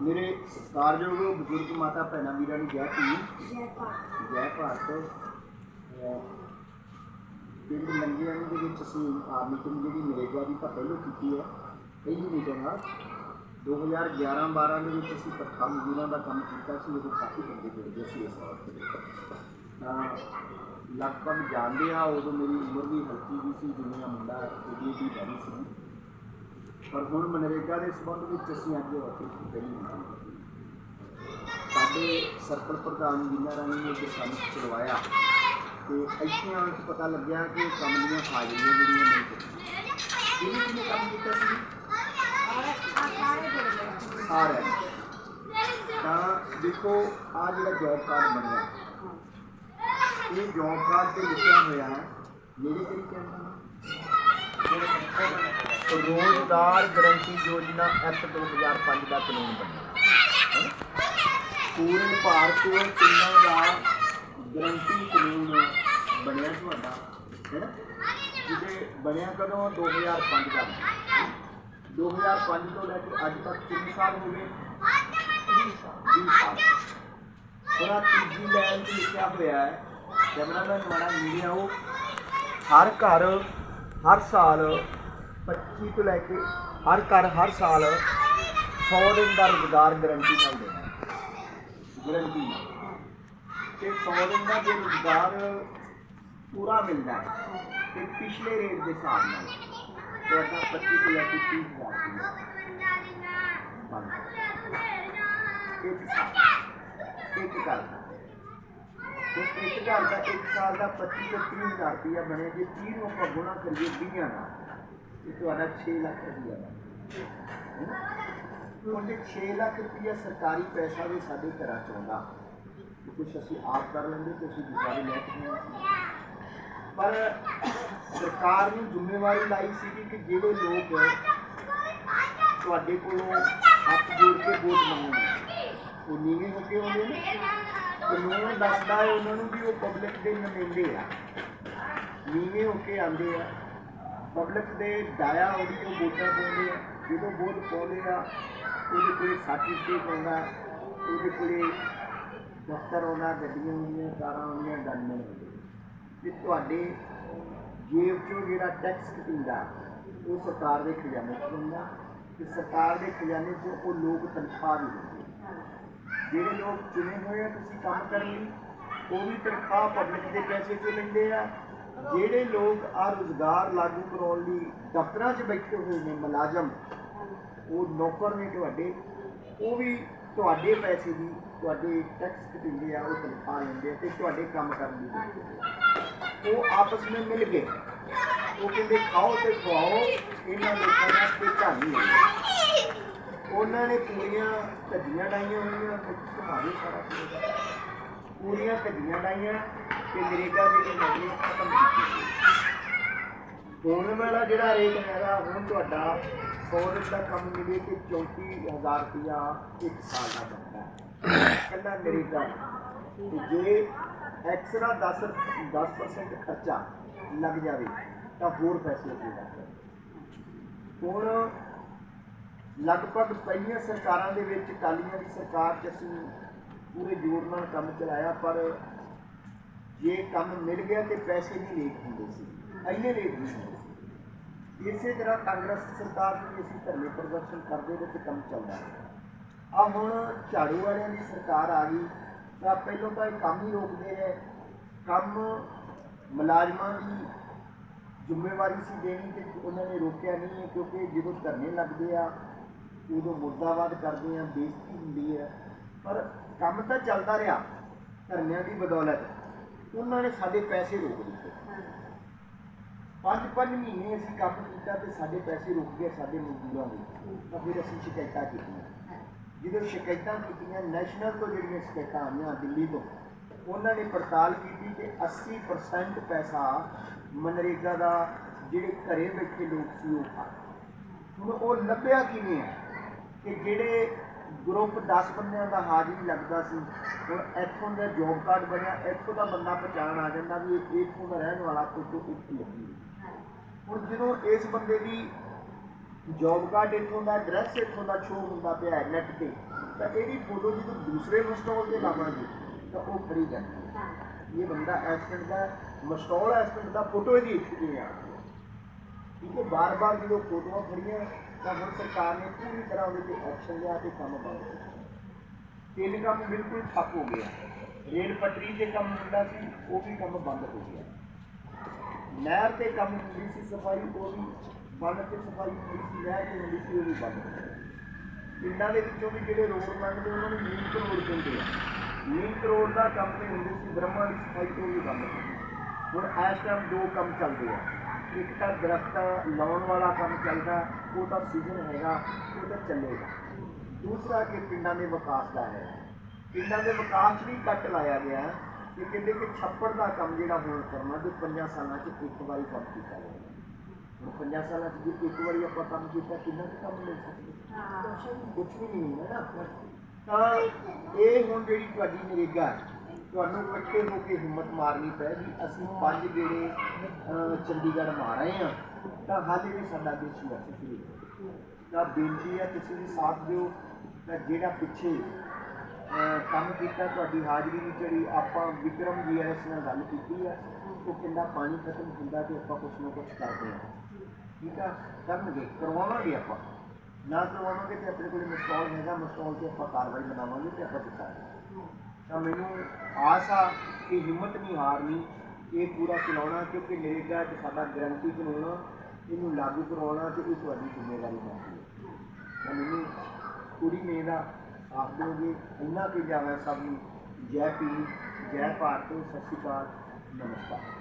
ਮੇਰੇ ਸਤਿਕਾਰਯੋਗ ਬਜ਼ੁਰਗ ਮਾਤਾ ਭੈਣਾਂ ਵੀਰਾਂ ਨੂੰ ਜੈ ਭੀਮ। ਜੈ ਭਾਰਤ। ਜੈ ਭਾਰਤ। ਪਿੰਡ ਲੰਗਿਆਂ ਦੇ ਵਿੱਚ ਅਸੀਂ ਆ ਮੀਟਿੰਗ ਜਿਹੜੀ ਨਰੇਗਾ ਦੀ ਤਾਂ ਪਹਿਲਾਂ ਕੀਤੀ ਹੈ ਪਹਿਲੀ ਮੀਟਿੰਗ ਆ 2011-12 ਦੇ ਵਿੱਚ ਅਸੀਂ ਪ੍ਰਥਮ ਜ਼ਿਲ੍ਹਾ ਦਾ ਕੰਮ ਕੀਤਾ ਸੀ ਉਦੋਂ ਕਾਫੀ ਬੰਦੇ ਜੁੜਦੇ ਸੀ ਇਸ ਦੇ ਤਾਂ ਲਗਭਗ ਜਾਣਦੇ ਆ ਉਦੋਂ ਮੇਰੀ ਉਮਰ ਵੀ ਹਲਕੀ ਵੀ ਸੀ ਜਿੰਨਾ ਮੁੰਡਾ ਉਹਦੀ ਵੀ ਬੜੀ ਸੀ। ਪਰ ਹੁਣ ਮਨਰੇਗਾ ਦੇ ਸੰਬੰਧ ਵਿੱਚ ਅਸੀਂ ਅੱਜ ਉੱਥੇ ਪਹਿਲੀ ਮੀਟਿੰਗ ਕੀਤੀ ਸਾਡੇ ਸਰਕਲ ਪ੍ਰਧਾਨ ਜਿਨ੍ਹਾਂ ਰਾਹੀਂ ਨੇ ਇਹ ਕੰਮ ਚਲਵਾਇਆ ਤੇ ਇੱਥੇ ਆਉਣ ਕੇ ਪਤਾ ਲੱਗਿਆ ਕਿ ਕੰਮ ਦੀਆਂ ਹਾਜ਼ਰੀਆਂ ਜਿਹੜੀਆਂ ਨਹੀਂ ਚੱਲੀਆਂ ਕਿਹਨੇ ਕਿਹਨੇ ਕੰਮ ਕੀਤਾ ਸੀ? ਸਾਰੇ ਆ ਸਾਰੇ ਜੁੜ ਗਏ ਸਾਰਿਆਂ ਨੇ। ਤਾਂ ਦੇਖੋ ਆ ਜਿਹੜਾ ਜੌਬ ਕਾਰਡ ਬਣਿਆ। ਇਹ ਜੌਬ ਕਾਰਡ ਤੇ ਲਿਖਿਆ ਹੋਇਆ ਹੈ ਜਿਹੜੇ ਕਿਹੜੀ ਕਹਿੰਦੇ ਰੋਜ਼ਗਾਰ ਗਰੰਟੀ ਯੋਜਨਾ ਐਕਟ 2005 ਦਾ ਕਾਨੂੰਨ ਬਣਿਆ। ਹੈ ਪੂਰੇ ਭਾਰਤ ਵਿੱਚ ਤਿੰਨਾਂ ਦਾ ਗਰੰਟੀ ਕਾਨੂੰਨ ਬਣਿਆ ਤੁਹਾਡਾ, ਹੈ ਨਾ? ਜਿਹਦੇ ਬਣਿਆ ਕਦੋਂ? 2005 ਦਾ 2005 ਤੋਂ ਲੈ ਕੇ ਅੱਜ ਤੱਕ ਕਿੰਨੇ ਸਾਲ ਹੋ ਗਏ? 20 ਸਾਲ। 20 ਸਾਲ। ਤੀਜੀ ਲਾਈਨ ਤੇ ਲਿਖਿਆ ਹੋਇਆ ਹੈ, ਕੈਮਰਾਮੈਨ ਵਾਲਾ ਮੀਡੀਆ ਉਹ ਹਰ ਘਰ, ਹਰ ਸਾਲ 25 ਤੋਂ ਲੈ ਕੇ ਹਰ ਘਰ, ਹਰ ਸਾਲ 100 ਦਿਨ ਦਾ ਰੁਜ਼ਗਾਰ ਗਰੰਟੀ ਨਾਲ ਦੇਣਾ ਗਰੰਟੀ ਤੇ 100 ਦਿਨ ਦਾ ਜੇ ਰੁਜ਼ਗਾਰ ਪੂਰਾ ਮਿਲਦਾ ਹੈ, ਤੇ ਪਿਛਲੇ ਰੇਟ ਦੇ ਹਿਸਾਬ ਨਾਲ ਤੁਹਾਡਾ 25 ਤੋਂ ਲੈ ਕੇ 30 ਹਜ਼ਾਰ ਰੁਪਏ ਇੱਕ ਸਾਲ। ਇੱਕ ਘਰ। ਦਾ ਉਸ ਇੱਕ ਦਾ ਇੱਕ ਸਾਲ ਦਾ 25 ਤੋਂ 30 ਹਜ਼ਾਰ ਰੁਪਇਆ ਬਣੇ ਜੇ 30 ਨੂੰ ਆਪਾਂ ਗੁਣਾ ਕਰੀਏ 20 ਨਾਲ ਤੇ ਤੁਹਾਡਾ 6 ਲੱਖ ਰੁਪਇਆ ਬਣਦਾ ਉਹਦੇ 6 ਲੱਖ ਰੁਪਇਆ ਸਰਕਾਰੀ ਪੈਸਾ ਵੀ ਸਾਡੇ ਘਰਾਂ ਚ ਆਉਂਦਾ। ਤੇ ਕੁਛ ਅਸੀਂ ਆਪ ਕਰ ਲੈਂਦੇ ਤੇ ਅਸੀਂ ਦੂਸਰੇ ਲੈ ਕੇ ਪਰ ਸਰਕਾਰ ਨੂੰ ਜ਼ਿੰਮੇਵਾਰੀ ਲਾਈ ਸੀ ਕਿ ਜਿਹੜੇ ਲੋਕ ਤੁਹਾਡੇ ਕੋਲੋਂ ਹੱਥ ਜੋੜ ਕੇ ਵੋਟ ਮੰਗਣ। ਉਹ ਨੀਵੇਂ ਹੋ ਕੇ ਆਉਂਦੇ ਨੇ। ਕਾਨੂੰਨ ਦੱਸਦਾ ਹੈ ਉਹਨਾਂ ਨੂੰ ਵੀ ਉਹ ਪਬਲਿਕ ਦੇ ਨੁਮਾਇੰਦੇ ਆ। ਨੀਵੇਂ ਹੋ ਕੇ ਆਉਂਦੇ ਆ। ਪਬਲਿਕ ਦੇ ਡਾਇਆ ਉਹਦੀ ਉਹ ਵੋਟਾਂ ਪਾਉਂਦੇ ਆ ਜਦੋਂ ਵੋਟ ਪਾਉਂਦੇ ਆ, ਉਹਦੇ ਕੋਲੇ ਸਰਟੀਫਿਕੇਟ ਆਉਂਦਾ ਉਹਦੇ ਕੋਲੇ ਦਫ਼ਤਰ ਆਉਂਦਾ, ਗੱਡੀਆਂ ਹੁੰਦੀਆਂ ਕਾਰਾਂ ਹੁੰਦੀਆਂ ਗਨਮੈਨ ਹੁੰਦੇ। ਕਿ ਤੁਹਾਡੇ ਜੇਬ ਚੋਂ ਜਿਹੜਾ ਟੈਕਸ ਕਟਿੰਦਾ, ਉਹ ਸਰਕਾਰ ਦੇ ਖਜ਼ਾਨੇ 'ਚ ਹੁੰਦਾ, ਤੇ ਸਰਕਾਰ ਦੇ ਖਜ਼ਾਨੇ 'ਚ ਉਹ ਲੋਕ ਤਨਖਾਹ ਵੀ ਦਿੰਦੇ ਜਿਹੜੇ ਲੋਕ ਚੁਣੇ ਹੋਏ ਆ, ਤੁਸੀਂ ਕੰਮ ਕਰਨ ਲਈ, ਉਹ ਵੀ ਤਨਖਾਹ ਪਬਲਿਕ ਦੇ ਪੈਸੇ 'ਚੋਂ ਲੈਂਦੇ ਆ ਜਿਹੜੇ ਲੋਕ ਆ ਰੁਜ਼ਗਾਰ ਲਾਗੂ ਕਰਾਉਣ ਲਈ ਦਫ਼ਤਰਾਂ 'ਚ ਬੈਠੇ ਹੋਏ ਨੇ ਮੁਲਾਜ਼ਮ, ਉਹ ਨੌਕਰ ਨੇ ਤੁਹਾਡੇ, ਉਹ ਵੀ ਤੁਹਾਡੇ ਪੈਸੇ ਦੀ ਤੁਹਾਡੇ ਟੈਕਸ ਕਟਿੰਦੇ ਆ, ਉਹ ਤਨਖਾਹ ਲੈਂਦੇ ਆ ਤੇ ਤੁਹਾਡੇ ਕੰਮ ਕਰਨ ਦੀ ਉਹ ਆਪਸ ਵਿੱਚ ਮਿਲ ਗਏ। ਉਹ ਕਹਿੰਦੇ, ਖਾਓ ਤੇ ਖਵਾਓ, ਇਹਨਾਂ ਲੋਕਾਂ ਦਾ ਕੋਈ ਘਰ ਉਹਨਾਂ ਨੇ ਪੂਰੀਆਂ ਧੱਜੀਆਂ ਡਾਈਆਂ ਹੋਈਆਂ, ਤੇ ਤੁਹਾਡੇ ਸਾਰਾ ਕੁਝ। ਪੂਰੀਆਂ ਧੱਜੀਆਂ ਡਾਈਆਂ ਤੇ ਨਰੇਗਾ ਜਿਹੜੀ ਨੌਕਰੀ ਖਤਮ ਕੀਤੀ ਹੁਣ ਵਾਲਾ ਜਿਹੜਾ ਰੇਟ ਹੈਗਾ, ਹੁਣ ਤੁਹਾਡਾ 100 ਦਿਨ ਦਾ ਕੰਮ ਮਿਲੇ ਕਿ 34000 ਰੁਪਇਆ ਇੱਕ ਸਾਲ ਦਾ ਬਣਦਾ ਹੈ। ਕੱਲਾ ਨਰੇਗਾ ਤੇ ਜੇ ਐਕਸਟਰਾ 10 10% ਖਰਚਾ ਲੱਗ ਜਾਵੇ, ਤਾਂ ਹੋਰ ਪੈਸੇ ਅੱਗੇ ਲੱਗ ਹੁਣ ਲਗਭਗ ਪਹਿਲੀਆਂ ਸਰਕਾਰਾਂ ਦੇ ਵਿੱਚ ਕਾਲੀਆਂ ਦੀ ਸਰਕਾਰ 'ਚ ਅਸੀਂ ਪੂਰੇ ਜ਼ੋਰ ਨਾਲ ਕੰਮ ਚਲਾਇਆ, ਪਰ ਜੇ ਕੰਮ ਮਿਲ ਗਿਆ ਤੇ ਪੈਸੇ ਨਹੀਂ ਲੇਟ ਹੁੰਦੇ ਸੀ। ਇੰਨੇ ਲੇਟ ਨਹੀਂ ਹੁੰਦੇ ਸੀ। ਇਸੇ ਤਰ੍ਹਾਂ ਕਾਂਗਰਸ ਸਰਕਾਰ ਨੂੰ ਵੀ ਅਸੀਂ ਧਰਨੇ ਪ੍ਰਦਰਸ਼ਨ ਕਰਦੇ ਰਹੇ ਤੇ ਕੰਮ ਚੱਲਦਾ ਰਿਹਾ। ਆ ਹੁਣ ਝਾੜੂ ਵਾਲਿਆਂ ਦੀ ਸਰਕਾਰ ਆ ਗਈ, ਤਾਂ ਪਹਿਲਾਂ ਤਾਂ ਇਹ ਕੰਮ ਹੀ ਰੋਕਦੇ ਰਹੇ। ਕੰਮ ਮੁਲਾਜ਼ਮਾਂ ਦੀ ਜ਼ਿੰਮੇਵਾਰੀ ਸੀ ਦੇਣੀ ਤੇ ਉਹਨਾਂ ਨੇ ਰੋਕਿਆ ਨਹੀਂ ਹੈ, ਕਿਉਂਕਿ ਜਦੋਂ ਧਰਨੇ ਲੱਗਦੇ ਆ, ਉਦੋਂ ਮੁਰਦਾਬਾਦ ਕਰਦੇ ਆ, ਬੇਇੱਜ਼ਤੀ ਹੁੰਦੀ ਹੈ। ਪਰ ਕੰਮ ਤਾਂ ਚੱਲਦਾ ਰਿਹਾ, ਧਰਨਿਆਂ ਦੀ ਬਦੌਲਤ ਉਹਨਾਂ ਨੇ ਸਾਡੇ ਪੈਸੇ ਰੋਕ ਦਿੱਤੇ। ਪੰਜ ਪੰਜ ਮਹੀਨੇ ਅਸੀਂ ਕੰਮ ਕੀਤਾ ਤੇ ਸਾਡੇ ਪੈਸੇ ਰੁਕ ਗਏ ਸਾਡੇ ਮਜ਼ਦੂਰਾਂ ਦੇ। ਤਾਂ ਫਿਰ ਅਸੀਂ ਸ਼ਿਕਾਇਤਾਂ ਕੀਤੀਆਂ। ਜਦੋਂ ਸ਼ਿਕਾਇਤਾਂ ਕੀਤੀਆਂ ਨੈਸ਼ਨਲ ਤੋਂ ਜਿਹੜੀਆਂ ਸ਼ਿਕਾਇਤਾਂ ਆਈਆਂ ਦਿੱਲੀ ਤੋਂ, ਉਹਨਾਂ ਨੇ ਪੜਤਾਲ ਕੀਤੀ ਕਿ 80% ਪੈਸਾ ਮਨਰੇਗਾ ਦਾ ਜਿਹੜੇ ਘਰੇ ਬੈਠੇ ਲੋਕ ਸੀ ਉਹ ਖਾ ਹੁਣ ਉਹ ਲੱਭਿਆ ਕਿਵੇਂ ਹੈ ਕਿ ਜਿਹੜੇ ਗਰੁੱਪ 10 ਬੰਦਿਆਂ ਦਾ ਹਾਜ਼ਰੀ ਲੱਗਦਾ ਸੀ। ਹੁਣ ਇੱਥੋਂ ਦਾ ਜੋਬ ਕਾਰਡ ਬਣਿਆ, ਇੱਥੋਂ ਦਾ ਬੰਦਾ ਪਛਾਣ ਆ ਜਾਂਦਾ ਵੀ ਇਹ ਇੱਥੋਂ ਦਾ ਰਹਿਣ ਵਾਲਾ ਕੋਈ ਤੋਂ ਇੱਥੇ ਲੱਗੀ ਹੈ। ਹੁਣ ਜਦੋਂ ਇਸ ਬੰਦੇ ਦੀ ਜੋਬ ਕਾਰਡ ਇੱਥੋਂ ਦਾ ਐਡਰੈਸ ਇੱਥੋਂ ਦਾ ਸ਼ੋ ਹੁੰਦਾ ਪਿਆ ਨੈਟ ਤੇ, ਤਾਂ ਇਹਦੀ ਫੋਟੋ ਜਦੋਂ ਦੂਸਰੇ ਮਸਟੋਲ ਤੇ ਲਾਵਾਂਗੇ, ਤਾਂ ਉਹ ਖੜੀ ਜਾਂਦੀ ਇਹ ਬੰਦਾ ਐਕਸੀਡੈਂਟ ਦਾ ਮਸਟੋਲ ਐਕਸੀਡੈਂਟ ਦਾ ਫੋਟੋ ਇਹਦੀ ਇੱਥੇ ਨਹੀਂ ਆ। ਠੀਕ ਹੈ, ਬਾਰ-ਬਾਰ ਜਦੋਂ ਫੋਟੋਆਂ ਖੜੀਆਂ ਤਾਂ ਹੁਣ ਸਰਕਾਰ ਨੇ ਪੂਰੀ ਤਰ੍ਹਾਂ ਉਹਦੇ ਤੇ ਐਕਸ਼ਨ ਲਿਆ ਤੇ ਕੰਮ ਬੰਦ ਕੀਤਾ ਤਿੰਨ ਕੰਮ ਬਿਲਕੁਲ ਠੱਪ ਹੋ ਗਿਆ ਰੇਲ ਪਟਰੀ ਤੇ ਕੰਮ ਹੁੰਦਾ ਸੀ, ਉਹ ਵੀ ਕੰਮ ਬੰਦ ਹੋ ਗਿਆ। ਨਹਿਰ ਤੇ ਕੰਮ ਹੁੰਦੀ ਸੀ, ਸਫ਼ਾਈ ਉਹ ਵੀ ਬੰਦ ਤੇ ਸਫ਼ਾਈ ਹੁੰਦੀ ਸੀ, ਨਹਿਰ ਤੇ ਹੁੰਦੀ ਸੀ, ਉਹ ਵੀ ਬੰਦ ਹੋ ਗਿਆ। ਪਿੰਡਾਂ ਦੇ ਵਿੱਚੋਂ ਵੀ ਜਿਹੜੇ ਰੋਡ ਲੰਘਦੇ, ਉਹਨਾਂ ਨੂੰ ਨੀਮ ਕਰੋੜ ਕਹਿੰਦੇ ਆ। ਨੀਮ ਕਰੋੜ ਦਾ ਕੰਮ ਤੇ ਹੁੰਦੇ ਸੀ, ਬ੍ਰਹਮਾ ਦੀ ਸਫ਼ਾਈ ਤੋਂ ਵੀ ਬੰਦ ਹੋ ਹੁਣ ਇਸ ਟਾਈਮ ਦੋ ਕੰਮ ਚੱਲਦੇ ਆ। ਇੱਕ ਤਾਂ ਦਰਖਤ ਲਾਉਣ ਵਾਲਾ ਕੰਮ ਚੱਲਦਾ ਉਹ ਤਾਂ ਸੀਜ਼ਨ ਹੈਗਾ ਉਹ ਤਾਂ ਚੱਲੇਗਾ। ਦੂਸਰਾ ਕਿ ਪਿੰਡਾਂ ਦੇ ਵਿਕਾਸ ਦਾ ਹੈ। ਪਿੰਡਾਂ ਦੇ ਵਿਕਾਸ ਵੀ ਕੱਟ ਲਾਇਆ ਗਿਆ। ਕਿ ਕਹਿੰਦੇ ਕਿ ਛੱਪੜ ਦਾ ਕੰਮ ਜਿਹੜਾ ਹੁਣ ਕਰਨਾ ਜੋ ਪੰਜਾਂ ਸਾਲਾਂ 'ਚ ਇੱਕ ਵਾਰੀ ਕੰਮ ਕੀਤਾ ਜਾਏਗਾ ਹੁਣ ਪੰਜਾਂ ਸਾਲਾਂ 'ਚ ਜੇ ਇੱਕ ਵਾਰੀ ਆਪਾਂ ਕੰਮ ਕੀਤਾ ਕਿੰਨਾ ਕੁ ਕੰਮ ਮਿਲ ਸਕਦਾ? ਹਾਂ। ਕੁਝ ਵੀ ਨਹੀਂ ਹੈ ਨਾ। ਤਾਂ ਇਹ ਹੁਣ ਜਿਹੜੀ ਤੁਹਾਡੀ ਨਰੇਗਾ ਹੈ, ਤੁਹਾਨੂੰ ਇਕੱਠੇ ਹੋ ਕੇ ਹਿੰਮਤ ਮਾਰਨੀ ਪੈਗੀ। ਅਸੀਂ ਪੰਜ ਗੇੜੇ ਚੰਡੀਗੜ੍ਹ ਮਾਰ ਰਹੇ ਹਾਂ। ਤਾਂ ਹਾਲੇ ਵੀ ਸਾਡਾ ਦੇਸ਼ ਸੰਘਰਸ਼ ਸ਼ੁਰੂ ਹੈ ਤਾਂ ਬੇਨਤੀ ਹੈ, ਤੁਸੀਂ ਵੀ ਸਾਥ ਦਿਓ। ਤਾਂ ਜਿਹੜਾ ਪਿੱਛੇ ਕੰਮ ਕੀਤਾ, ਤੁਹਾਡੀ ਹਾਜ਼ਰੀ ਵਿੱਚ ਜਿਹੜੀ ਆਪਾਂ ਵਿਕਰਮ ਜੀ ਜੀਐਸ ਨਾਲ ਗੱਲ ਕੀਤੀ ਹੈ, ਉਹ ਕਹਿੰਦਾ ਪਾਣੀ ਖਤਮ ਹੁੰਦਾ ਤੇ ਆਪਾਂ ਕੁਛ ਨਾ ਕੁਛ ਕਰਦੇ ਹਾਂ। ਠੀਕ ਆ? ਕਰਨਗੇ, ਕਰਵਾਵਾਂਗੇ ਆਪਾਂ। ਨਾ ਕਰਵਾਵਾਂਗੇ ਤੇ ਆਪਣੇ ਕੋਲ ਮਸਟਾਲ ਹੈਗਾ, ਮਸਟਾਲ ਤੇ ਆਪਾਂ ਕਾਰਵਾਈ ਬਣਾਵਾਂਗੇ ਤੇ ਆਪਾਂ ਦਿਖਾਵਾਂਗੇ ਤਾਂ ਮੈਨੂੰ ਆਸ ਆ ਕਿ ਹਿੰਮਤ ਨਹੀਂ ਹਾਰਨੀ ਇਹ ਪੂਰਾ ਚਲਾਉਣਾ, ਕਿਉਂਕਿ ਨਰੇਗਾ ਚ ਸਾਡਾ ਗਰੰਟੀ ਕਾਨੂੰਨ ਇਹਨੂੰ ਲਾਗੂ ਕਰਵਾਉਣਾ ਤੇ ਇਹ ਤੁਹਾਡੀ ਜ਼ਿੰਮੇਵਾਰੀ ਬਣਦੀ ਹੈ। ਤਾਂ ਮੈਨੂੰ ਪੂਰੀ ਮੇਰਾ ਆਪ ਦੋਗੇ ਇੰਨਾ ਕਿ ਜਾਵੇ ਸਭ ਨੂੰ ਜੈ ਪੀ ਜੈ ਭਾਰਤ, ਸਤਿ ਸ਼੍ਰੀ ਅਕਾਲ, ਨਮਸਕਾਰ।